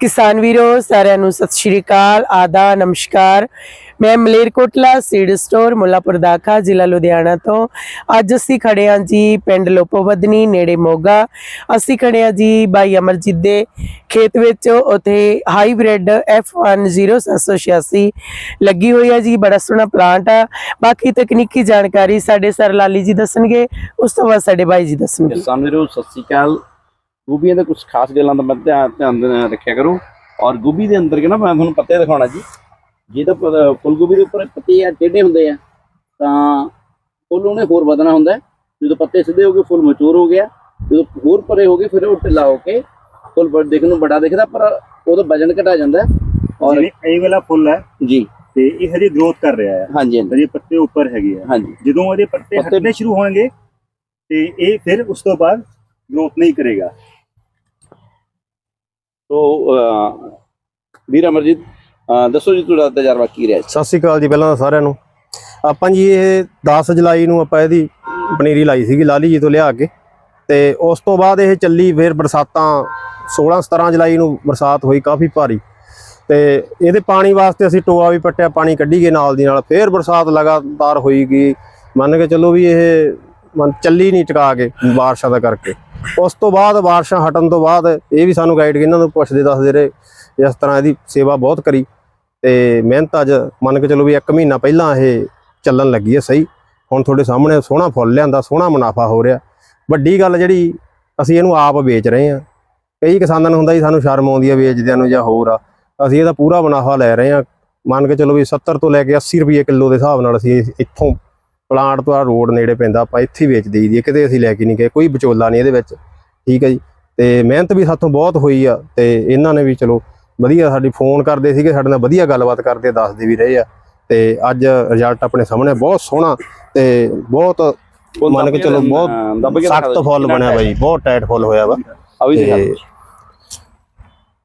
ਕਿਸਾਨ ਵੀਰੋ, ਸਾਰਿਆਂ ਨੂੰ ਸਤਿ ਸ਼੍ਰੀ ਅਕਾਲ ਆਦਾ ਨਮਸਕਾਰ। ਮੈਂ ਮਲੇਰਕੋਟਲਾ ਸੀਡ ਸਟੋਰ, ਮੁੱਲਾਪੁਰ ਦਾਖਾ, ਜ਼ਿਲ੍ਹਾ ਲੁਧਿਆਣਾ ਤੋਂ। ਅੱਜ ਅਸੀਂ ਖੜੇ ਹਾਂ ਜੀ ਪਿੰਡ ਲੋਪੋਵਦਨੀ ਨੇੜੇ ਮੋਗਾ। ਅਸੀਂ ਖੜੇ ਹਾਂ ਜੀ ਬਾਈ ਅਮਰਜੀਤ ਦੇ ਖੇਤ ਵਿੱਚ, ਉਥੇ ਹਾਈਬ੍ਰਿਡ F10786 ਲੱਗੀ ਹੋਈ ਹੈ ਜੀ, ਬੜਾ ਸੋਹਣਾ ਪਲਾਂਟ ਆ। ਬਾਕੀ ਤਕਨੀਕੀ ਜਾਣਕਾਰੀ ਸਾਡੇ ਸਰ ਲਾਲੀ ਜੀ ਦੱਸਣਗੇ, ਉਸ ਤੋਂ ਬਾਅਦ ਸਾਡੇ ਬਾਈ ਜੀ ਦੱਸਣਗੇ। ਕਿਸਾਨ ਵੀਰੋ, ਸਤਿ ਸ਼੍ਰੀ ਅਕਾਲ। ਗੋਭੀਆਂ ਦੇ ਕੁਝ ਖਾਸ ਗੱਲਾਂ ਦਾ ਮੈਂ ਧਿਆਨ ਧਿਆਨ ਦੇ- ਰੱਖਿਆ ਕਰੋ। ਔਰ ਗੋਭੀ ਦੇ ਅੰਦਰ ਕਿ ਨਾ ਮੈਂ ਤੁਹਾਨੂੰ ਪੱਤੇ ਦਿਖਾਉਣਾ ਜੀ। ਜੇ ਤਾਂ ਫੁੱਲ ਗੋਭੀ ਦੇ ਉੱਪਰ ਪੱਤੇ ਆ ਟੇਢੇ ਹੁੰਦੇ ਆ ਤਾਂ ਫੁੱਲ ਉਹਨੇ ਹੋਰ ਵਧਣਾ ਹੁੰਦਾ। ਜਦੋਂ ਪੱਤੇ ਸਿੱਧੇ ਹੋ ਗਏ ਫੁੱਲ ਮਚੂਰ ਹੋ ਗਿਆ। ਜਦੋਂ ਹੋਰ ਪਰੇ ਹੋ ਗਏ ਫਿਰ ਉਹ ਢਿੱਲਾ ਹੋ ਕੇ ਫੁੱਲ ਬੜ ਦੇਖਣ ਨੂੰ ਬੜਾ ਦਿਖਦਾ ਪਰ ਉਹਦਾ ਵਜਨ ਘਟਾ ਜਾਂਦਾ। ਔਰ ਇਹ ਵਾਲਾ ਫੁੱਲ ਹੈ ਜੀ। ਤੇ ਇਹ ਹਜੇ ਗਰੋਥ ਕਰ ਰਿਹਾ ਹੈ। ਹਾਂਜੀ ਹਾਂਜੀ। ਪੱਤੇ ਉੱਪਰ ਹੈਗੇ ਆ। ਹਾਂਜੀ। ਜਦੋਂ ਇਹਦੇ ਪੱਤੇ ਹਟਨੇ ਸ਼ੁਰੂ ਹੋਣਗੇ ਤੇ ਇਹ ਫਿਰ ਉਸ ਤੋਂ ਬਾਅਦ ਗਰੋਥ ਨਹੀਂ ਕਰੇਗਾ। ਤੋ ਵੀਰ ਅਮਰਜੀਤ ਦੱਸੋ ਜੀ ਤੁਹਾਡਾ ਤਜਰਬਾ ਕੀ ਰਿਹਾ ਸਤਿ ਸ਼੍ਰੀ ਅਕਾਲ ਜੀ, ਪਹਿਲਾਂ ਤਾਂ ਸਾਰਿਆਂ ਨੂੰ। ਆਪਾਂ ਜੀ ਇਹ 10 ਜੁਲਾਈ ਨੂੰ ਆਪਾਂ ਇਹਦੀ ਪਨੀਰੀ ਲਾਈ ਸੀਗੀ, ਲਾਲੀ ਜੀ ਤੋਂ ਲਿਆ ਕੇ। ਤੇ ਉਸ ਤੋਂ ਬਾਅਦ ਇਹ ਚੱਲੀ ਫਿਰ ਬਰਸਾਤਾਂ 16 17 ਜੁਲਾਈ ਨੂੰ ਬਰਸਾਤ ਹੋਈ ਕਾਫੀ ਭਾਰੀ। ਤੇ ਇਹਦੇ ਪਾਣੀ ਵਾਸਤੇ ਅਸੀਂ ਟੋਆ ਵੀ ਪੱਟਿਆ, ਪਾਣੀ ਕੱਢੀ ਗਏ ਨਾਲ ਦੀ ਨਾਲ। ਫਿਰ ਬਰਸਾਤ ਲਗਾਤਾਰ ਹੋਈ ਗਈ। ਮੰਨ ਕੇ ਚੱਲੋ ਵੀ ਇਹ ਚੱਲੀ ਨਹੀਂ ਟਿਕਾ ਕੇ ਬਾਰਿਸ਼ਾਂ ਦਾ ਕਰਕੇ। ਉਸ ਤੋਂ ਬਾਅਦ ਬਾਰਿਸ਼ਾਂ ਹਟਣ ਤੋਂ ਬਾਅਦ ਇਹ ਵੀ ਸਾਨੂੰ ਗਾਈਡ ਇਹਨਾਂ ਨੂੰ ਪੁੱਛਦੇ, ਦੱਸਦੇ ਰਹੇ ਇਸ ਤਰ੍ਹਾਂ ਇਹਦੀ ਸੇਵਾ ਬਹੁਤ ਕਰੀ ਤੇ ਮਿਹਨਤ ਅੱਜ ਮੰਨ ਕੇ ਚਲੋ ਵੀ 1 ਮਹੀਨਾ ਪਹਿਲਾਂ ਇਹ ਚੱਲਣ ਲੱਗੀ ਹੈ ਸਹੀ। ਹੁਣ ਤੁਹਾਡੇ ਸਾਹਮਣੇ ਸੋਹਣਾ ਫੁੱਲ ਲਿਆਂਦਾ, ਸੋਹਣਾ ਮੁਨਾਫਾ ਹੋ ਰਿਹਾ। ਵੱਡੀ ਗੱਲ ਜਿਹੜੀ ਅਸੀਂ ਇਹਨੂੰ ਆਪ ਵੇਚ ਰਹੇ ਹਾਂ। ਕਈ ਕਿਸਾਨਾਂ ਨੂੰ ਹੁੰਦਾ ਜੀ ਸਾਨੂੰ ਸ਼ਰਮ ਆਉਂਦੀ ਹੈ ਵੇਚਦਿਆਂ ਨੂੰ ਜਾਂ ਹੋਰ ਆ। ਅਸੀਂ ਇਹਦਾ ਪੂਰਾ ਮੁਨਾਫਾ ਲੈ ਰਹੇ ਹਾਂ। ਮੰਨ ਕੇ ਚਲੋ ਵੀ 70 ਤੋਂ ਲੈ ਕੇ 80 ਰੁਪਏ ਕਿਲੋ ਦੇ ਹਿਸਾਬ ਨਾਲ ਅਸੀਂ ਇੱਥੋਂ ਪਲਾਂਟ ਤੋਂ ਆ ਰੋਡ ਨੇੜੇ ਪੈਂਦਾ ਆਪਾਂ ਇੱਥੇ ਹੀ ਵੇਚ ਦੇਈਦੀ ਕਿਤੇ ਅਸੀਂ ਲੈ ਕੇ ਨਹੀਂ ਗਏ ਕੋਈ ਵਿਚੋਲਾ ਨਹੀਂ ਇਹਦੇ ਵਿੱਚ ਠੀਕ ਹੈ ਜੀ। ਤੇ ਮਿਹਨਤ ਵੀ ਸਾਥੋਂ ਬਹੁਤ ਹੋਈ ਆ ਤੇ ਇਹਨਾਂ ਨੇ ਵੀ ਚਲੋ ਵਧੀਆ ਸਾਡੀ ਫੋਨ ਕਰਦੇ ਸੀਗੇ ਸਾਡੇ ਨਾਲ ਵਧੀਆ ਗੱਲਬਾਤ ਕਰਦੇ ਦੱਸਦੇ ਵੀ ਰਹੇ ਆ। ਤੇ ਅੱਜ ਰਿਜ਼ਲਟ ਆਪਣੇ ਸਾਹਮਣੇ ਬਹੁਤ ਸੋਹਣਾ ਤੇ ਬਹੁਤ ਮੰਨ ਕੇ ਚਲੋ ਬਹੁਤ ਸਖਤ ਫੁੱਲ ਬਣਿਆ ਬਾਈ ਬਹੁਤ ਟਾਈਟ ਫੁੱਲ ਹੋਇਆ ਵਾ। ਆ ਵੀ ਦਿਖਾ ਤੇ ਦਿਓ।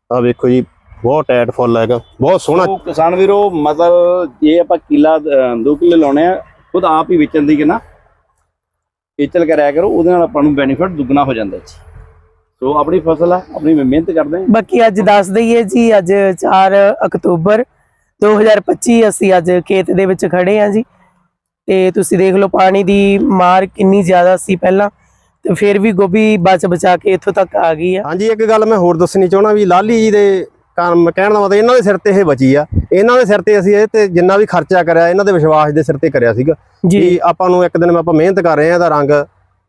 ਆ ਵੇਖੋ ਜੀ ਬਹੁਤ ਟਾਈਟ ਫੁੱਲ ਹੈਗਾ ਬਹੁਤ ਸੋਹਣਾ। ਕਿਸਾਨ ਵੀਰੋ ਮਤਲਬ ਜੇ ਆਪਾਂ ਕਿੱਲਾ 2 ਕਿੱਲੇ ਲਾਉਣੇ ਆ ਖੁਦ ਆਪ ਹੀ ਵੇਚਣ ਦੀ ਕਿ ਨਾ ਵੇਚਲ ਕਰਿਆ ਕਰੋ ਉਹਦੇ ਨਾਲ ਆਪਾਂ ਨੂੰ ਬੈਨੀਫਿਟ ਦੁੱਗਣਾ ਹੋ ਜਾਂਦਾ ਜੀ। ਸੋ ਆਪਣੀ ਫਸਲ ਆ ਆਪਣੀ ਮਿਹਨਤ ਕਰਦੇ ਆ। ਬਾਕੀ ਅੱਜ ਦੱਸ ਦਈਏ ਜੀ ਅੱਜ 4 ਅਕਤੂਬਰ 2025 ਅਸੀਂ ਅੱਜ ਖੇਤ ਦੇ ਵਿੱਚ ਖੜੇ ਹਾਂ ਜੀ। ਤੇ ਤੁਸੀਂ ਦੇਖ ਲਓ ਪਾਣੀ ਦੀ ਮਾਰ ਕਿੰਨੀ ਜ਼ਿਆਦਾ ਸੀ ਪਹਿਲਾਂ ਤੇ ਫਿਰ ਵੀ ਗੋਭੀ ਬਚ ਬਚਾ ਕੇ ਇੱਥੋਂ ਤੱਕ ਆ ਗਈ ਆ। ਹਾਂਜੀ ਇੱਕ ਗੱਲ ਮੈਂ ਹੋਰ ਦੱਸਣੀ ਚਾਹਣਾ ਵੀ ਲਾਲੀ ਜੀ ਦੇ ਕੰਮ ਕਹਿਣ ਦਾ ਮਤਲਬ ਇਹਨਾਂ ਦੇ ਸਿਰ ਤੇ ਇਹ ਬਚੀ ਆ। ਇਹਨਾਂ ਦੇ ਸਿਰ ਤੇ ਅਸੀਂ ਇਹ ਤੇ ਜਿੰਨਾ ਵੀ ਖਰਚਾ ਕਰਿਆ ਇਹਨਾਂ ਦੇ ਵਿਸ਼ਵਾਸ ਦੇ ਸਿਰ ਤੇ ਕਰਿਆ ਸੀਗਾ ਜੀ। ਕਿ ਆਪਾਂ ਨੂੰ ਇੱਕ ਦਿਨ ਆਪਾਂ ਮਿਹਨਤ ਕਰ ਰਹੇ ਆ ਇਹਦਾ ਰੰਗ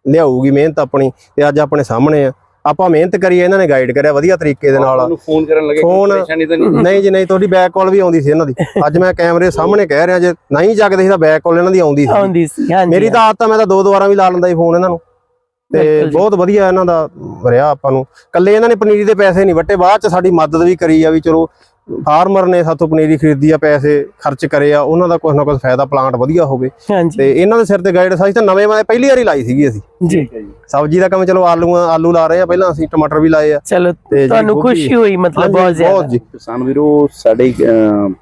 ਲਿਆਊਗੀ ਮਿਹਨਤ ਆਪਣੀ ਤੇ ਅੱਜ ਆਪਣੇ ਸਾਹਮਣੇ ਆ। ਆਪਾਂ ਮਿਹਨਤ ਕਰੀ ਇਹਨਾਂ ਨੇ ਗਾਈਡ ਕਰਿਆ ਵਧੀਆ ਤਰੀਕੇ ਦੇ ਨਾਲ। ਫੋਨ ਕਰਨ ਲੱਗੇ ਫੋਨ- ਨਹੀਂ। ਨਹੀਂ ਜੀ ਨਹੀਂ ਤੁਹਾਡੀ ਬੈਕ ਕਾਲ ਵੀ ਆਉਂਦੀ ਸੀ ਇਹਨਾਂ ਦੀ। ਅੱਜ ਮੈਂ ਕੈਮਰੇ ਸਾਹਮਣੇ ਕਹਿ ਰਿਹਾ ਜੇ ਨਹੀਂ ਜਗਦੇ ਸੀ ਤਾਂ ਬੈਕ ਕਾਲ ਇਹਨਾਂ ਦੀ ਆਉਂਦੀ ਸੀ। ਆਉਂਦੀ ਸੀ ਹਾਂਜੀ। ਮੇਰੀ ਤਾਂ ਆਦਤ ਆ ਮੈਂ ਤਾਂ ਦੋ ਦੋ ਵਾਰਾਂ ਵੀ ਲਾ ਲੈਂਦਾ ਸੀ ਫੋਨ ਇਹਨਾਂ ਨੂੰ। ਤੇ। ਬਹੁਤ ਵਧੀਆ ਇਹਨਾਂ ਦਾ ਰਿਹਾ ਆਪਾਂ ਨੂੰ। ਕੱਲੇ ਇਹਨਾਂ ਨੇ ਪਨੀਰੀ ਦੇ ਪੈਸੇ ਨਹੀਂ ਵੱਟੇ ਬਾਅਦ ਚ ਸਾਡੀ ਮਦਦ ਵੀ ਕਰੀ ਆ ਵੀ ਚਲੋ ਫਾਰਮਰ ਨੇ ਸਾਥੋਂ ਪਨੀਰੀ ਖਰੀਦੀ ਆ ਪੈਸੇ ਖਰਚ ਕਰੇ ਆ ਉਹਨਾਂ ਦਾ ਕੁਝ ਨਾ ਕੁਝ ਫਾਇਦਾ ਪਲਾਂਟ ਵਧੀਆ ਹੋਵੇ। ਤੇ ਇਹਨਾਂ ਦੇ ਸਿਰ ਤੇ ਗਾਈਡ ਸਾਈ ਤਾਂ ਨਵੇਂ ਮੈਂ ਪਹਿਲੀ ਵਾਰੀ ਲਾਈ ਸੀਗੀ ਅਸੀਂ। ਜੀ। ਠੀਕ ਹੈ ਜੀ ਸਬਜ਼ੀ ਦਾ ਕੰਮ ਚਲੋ ਆਲੂ ਆਲੂ ਲਾ ਰਹੇ ਆ ਪਹਿਲਾਂ ਅਸੀਂ ਟਮਾਟਰ ਵੀ ਲਾਏ ਆ। ਚਲੋ ਤੁਹਾਨੂੰ ਖੁਸ਼ੀ ਹੋਈ ਮਤਲਬ ਬਹੁਤ ਜ਼ਿਆਦਾ। ਬਹੁਤ ਜੀ। ਕਿਸਾਨ ਵੀਰੋ ਸਾਡੇ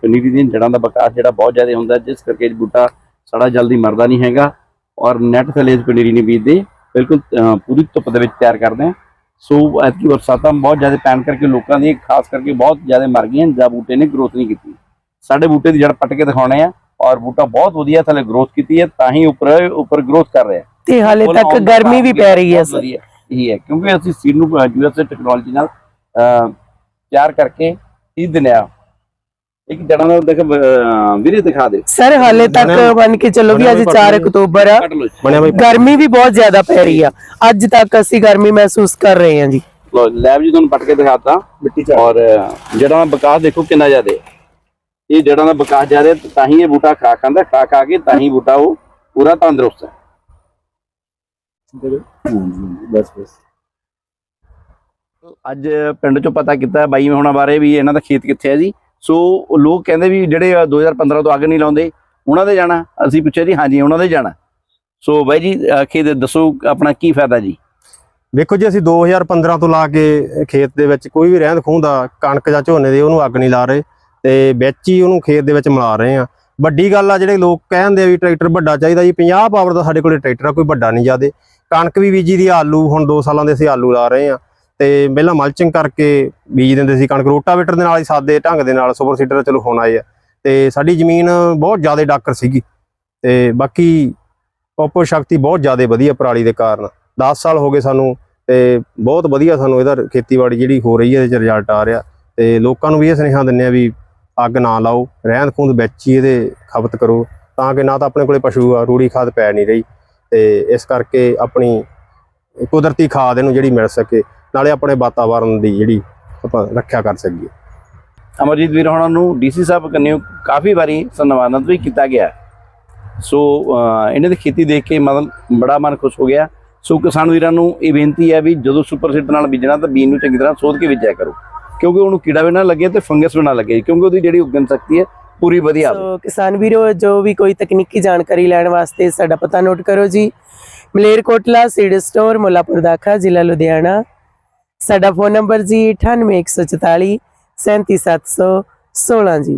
ਪਨੀਰੀ ਦੀਆਂ ਜੜਾਂ ਦਾ ਵਿਕਾਸ ਜਿਹੜਾ ਬਹੁਤ ਜ਼ਿਆਦਾ ਹੁੰਦਾ ਜਿਸ ਕਰਕੇ ਬੂਟਾ ਸਾਡਾ ਜਲਦੀ ਮਰਦਾ ਨਹੀਂ ਹੈਗਾ ਔਰ ਨੈਟ ਥੱਲੇ ਇਸ ਪਨੀਰੀ ਨਹੀਂ ਬੀਜਦੇ। ਬਿਲਕੁਲ ਪੂਰੀ ਧੁੱਪ ਦੇ ਵਿੱਚ ਤਿਆਰ ਕਰਦੇ ਆ ਸੋ ਐਤਕੀ ਬਰਸਾਤਾਂ ਬਹੁਤ ਜ਼ਿਆਦਾ ਪੈਣ ਕਰਕੇ ਲੋਕਾਂ ਦੀ ਖਾਸ ਕਰਕੇ ਬਹੁਤ ਜ਼ਿਆਦਾ ਮਰ ਗਈਆਂ ਜਾਂ ਬੂਟੇ ਨੇ ਗਰੋਥ ਨਹੀਂ ਕੀਤੀ। ਸਾਡੇ ਬੂਟੇ ਦੀ ਜੜ ਪੱਟ ਕੇ ਦਿਖਾਉਣੇ ਆ ਔਰ ਬੂਟਾ ਬਹੁਤ ਵਧੀਆ ਥੱਲੇ ਗਰੋਥ ਕੀਤੀ ਹੈ ਤਾਂ ਹੀ ਉੱਪਰ ਉੱਪਰ ਗਰੋਥ ਕਰ ਰਿਹਾ ਤੇ ਹਾਲੇ ਤੱਕ ਗਰਮੀ ਵੀ ਪੈ ਰਹੀ ਹੈ ਸਰ। ਇਹੀ ਹੈ ਕਿਉਂਕਿ ਅਸੀਂ ਸੀਡ ਨੂੰ ਯੂਐਸਏ ਟੈਕਨੋਲੋਜੀ ਨਾਲ ਤਿਆਰ ਕਰਕੇ ਹੀ ਦਿੰਦੇ ਇੱਕ ਜੜਾਂ ਦਾ ਦੇਖ ਵੀਰੇ ਦਿਖਾ ਦੇ। ਸਰ ਹਾਲੇ ਤੱਕ ਮੰਨ ਕੇ ਚੱਲੋ ਵੀ ਅੱਜ ਬਣਿਆ 4 ਵੀ ਅਕਤੂਬਰ ਆ। ਗਰਮੀ ਵੀ ਬਹੁਤ ਜ਼ਿਆਦਾ ਪੈ ਰਹੀ ਆ। ਅੱਜ ਤੱਕ ਅਸੀਂ ਗਰਮੀ ਮਹਿਸੂਸ ਕਰ ਰਹੇ ਹਾਂ ਜੀ। ਲਓ ਲੈਬ ਜੀ ਤੁਹਾਨੂੰ ਪੱਟ ਕੇ ਦਿਖਾਤਾ। ਮਿੱਟੀ ਚ ਔਰ ਜੜਾਂ ਦਾ ਵਿਕਾਸ ਦੇਖੋ ਕਿੰਨਾ ਜ਼ਿਆਦਾ। ਇਹ ਜੜਾਂ ਦਾ ਵਿਕਾਸ ਜ਼ਿਆਦਾ ਹੈ, ਤਾਂ ਹੀ ਇਹ ਬੂਟਾ ਖਾ ਖਾਂਦਾ ਖਾ ਖਾ ਕੇ ਤਾਂ ਹੀ ਬੂਟਾ ਉਹ ਪੂਰਾ ਤੰਦਰੁਸਤ ਹੈ। ਬਸ ਬਸ। ਅੱਜ ਪਿੰਡ ਚੋਂ ਪਤਾ ਕੀਤਾ ਬਾਈ ਹੋਣਾ ਬਾਰੇ ਵੀ ਇਹਨਾਂ ਦਾ ਖੇਤ ਕਿੱਥੇ ਹੈ ਜੀ। ਸੋ ਲੋਕ ਕਹਿੰਦੇ ਵੀ ਜਿਹੜੇ 2015 ਤੋਂ ਅੱਗ ਨਹੀਂ ਲਾਉਂਦੇ, ਉਹਨਾਂ ਦੇ ਜਾਣਾ। ਅਸੀਂ ਪੁੱਛਿਆ ਜੀ, ਹਾਂਜੀ, ਉਹਨਾਂ ਦੇ ਜਾਣਾ। ਸੋ ਬਾਈ ਜੀ ਖੇਤ ਦੱਸੋ ਆਪਣਾ ਕੀ ਫਾਇਦਾ ਜੀ? ਵੇਖੋ ਜੀ, ਅਸੀਂ 2015 ਤੋਂ ਲਾ ਕੇ ਖੇਤ ਦੇ ਵਿੱਚ ਕੋਈ ਵੀ ਰਹਿੰਦ ਖੂੰਹਦਾ ਕਣਕ ਜਾਂ ਝੋਨੇ ਦੇ, ਉਹਨੂੰ ਅੱਗ ਨਹੀਂ ਲਾ ਰਹੇ। ਤੇ ਵਿੱਚ ਹੀ ਉਹਨੂੰ ਖੇਤ ਦੇ ਵਿੱਚ ਮਿਲਾ ਰਹੇ ਆ। ਵੱਡੀ ਗੱਲ ਆ, ਜਿਹੜੇ ਲੋਕ ਕਹਿੰਦੇ ਆ ਵੀ ਟਰੈਕਟਰ ਵੱਡਾ ਚਾਹੀਦਾ ਜੀ 50 ਪਾਵਰ ਦਾ ਸਾਡੇ ਕੋਲੇ ਟਰੈਕਟਰ ਆ, ਕੋਈ ਵੱਡਾ ਨਹੀਂ ਜਾਦੇ ਕਣਕ ਵੀ ਬੀਜੀ ਦੀ ਆਲੂ ਹੁਣ 2 ਸਾਲਾਂ ਦੇ ਅਸੀਂ ਆਲੂ ਲਾ ਰਹੇ ਆ। ਤੇ ਪਹਿਲਾਂ ਮਲਚਿੰਗ ਕਰਕੇ ਬੀਜ ਦਿੰਦੇ ਸੀ ਕਣਕ, ਰੋਟਾਵੇਟਰ ਦੇ ਨਾਲ ਹੀ ਸਾਦੇ ਢੰਗ ਦੇ ਨਾਲ ਸੁਪਰ ਸੀਡਰ ਚਲੋ ਹੁਣ ਆਏ ਆ। ਤੇ ਸਾਡੀ ਜ਼ਮੀਨ ਬਹੁਤ ਜ਼ਿਆਦਾ ਡਾਕਰ ਸੀਗੀ। ਤੇ ਬਾਕੀ ਉਪਜ ਸ਼ਕਤੀ ਬਹੁਤ ਜ਼ਿਆਦਾ ਵਧੀਆ ਪਰਾਲੀ ਦੇ ਕਾਰਨ। 10 ਸਾਲ ਹੋ ਗਏ ਸਾਨੂੰ ਤੇ ਬਹੁਤ ਵਧੀਆ ਸਾਨੂੰ ਇਹਦਾ ਖੇਤੀਬਾੜੀ ਜਿਹੜੀ ਹੋ ਰਹੀ ਹੈ, ਇਹਦੇ ਚ ਰਿਜ਼ਲਟ ਆ ਰਿਹਾ। ਤੇ ਲੋਕਾਂ ਨੂੰ ਵੀ ਇਹ ਸੁਨੇਹਾ ਦਿੰਦੇ ਆ ਵੀ ਅੱਗ ਨਾ ਲਾਓ, ਰਹਿੰਦ ਖੂੰਦ ਵਿੱਚ ਹੀ ਇਹਦੇ ਖਪਤ ਕਰੋ, ਤਾਂ ਕਿ ਨਾ ਤਾਂ ਆਪਣੇ ਕੋਲੇ ਪਸ਼ੂ ਆ, ਰੂੜੀ ਖਾਦ ਪੈ ਨਹੀਂ ਰਹੀ। ਤੇ ਇਸ ਕਰਕੇ ਆਪਣੀ ਕੁਦਰਤੀ ਖਾਦ ਇਹਨੂੰ ਜਿਹੜੀ ਮਿਲ ਸਕੇ। ਨਾਲੇ ਆਪਣੇ ਵਾਤਾਵਰਣ ਦੀ ਜਿਹੜੀ ਆਪਾਂ ਰੱਖਿਆ ਕਰ ਸਕੀਏ। ਅਮਰਜੀਤ ਵੀਰ ਹੋਣਾ ਨੂੰ ਡੀਸੀ ਸਾਹਿਬ ਕੰਨਿਓ ਕਾਫੀ ਵਾਰੀ ਸਨਮਾਨਿਤ ਵੀ ਕੀਤਾ ਗਿਆ। ਸੋ ਇਹਨਾਂ ਦੀ ਖੇਤੀ ਦੇਖ ਕੇ ਮਤਲਬ ਬੜਾ ਮਨ ਖੁਸ਼ ਹੋ ਗਿਆ। ਸੋ ਕਿਸਾਨ ਵੀਰਾਂ ਨੂੰ ਇਹ ਬੇਨਤੀ ਹੈ ਵੀ ਜਦੋਂ ਸੁਪਰ ਸੀਡਰ ਨਾਲ ਬੀਜਣਾ ਤਾਂ ਬੀਜ ਨੂੰ ਚੰਗੀ ਤਰ੍ਹਾਂ ਸੋਧ ਕੇ ਬੀਜਿਆ ਕਰੋ। ਕਿਉਂਕਿ ਉਹਨੂੰ ਕੀੜਾ ਵੀ ਨਾ ਲੱਗੇ ਤੇ ਫੰਗਸ ਵੀ ਨਾ ਲੱਗੇ ਕਿਉਂਕਿ ਉਹਦੀ ਜਿਹੜੀ ਉਗਣ ਸ਼ਕਤੀ ਹੈ ਪੂਰੀ ਵਧੀਆ ਸੋ ਕਿਸਾਨ ਵੀਰੋ ਜੋ ਵੀ ਕੋਈ ਤਕਨੀਕੀ ਜਾਣਕਾਰੀ ਲੈਣ ਵਾਸਤੇ ਸਾਡਾ ਪਤਾ ਨੋਟ ਕਰੋ ਜੀ। ਮਲੇਰਕੋਟਲਾ ਸੀਡ ਸਟੋਰ ਮੁੱਲਾਪੁਰ ਦਾਖਾ ਜ਼ਿਲ੍ਹਾ ਲੁਧਿਆਣਾ। ਸਾਡਾ ਫੋਨ ਨੰਬਰ ਜੀ 98144 37716 ਜੀ।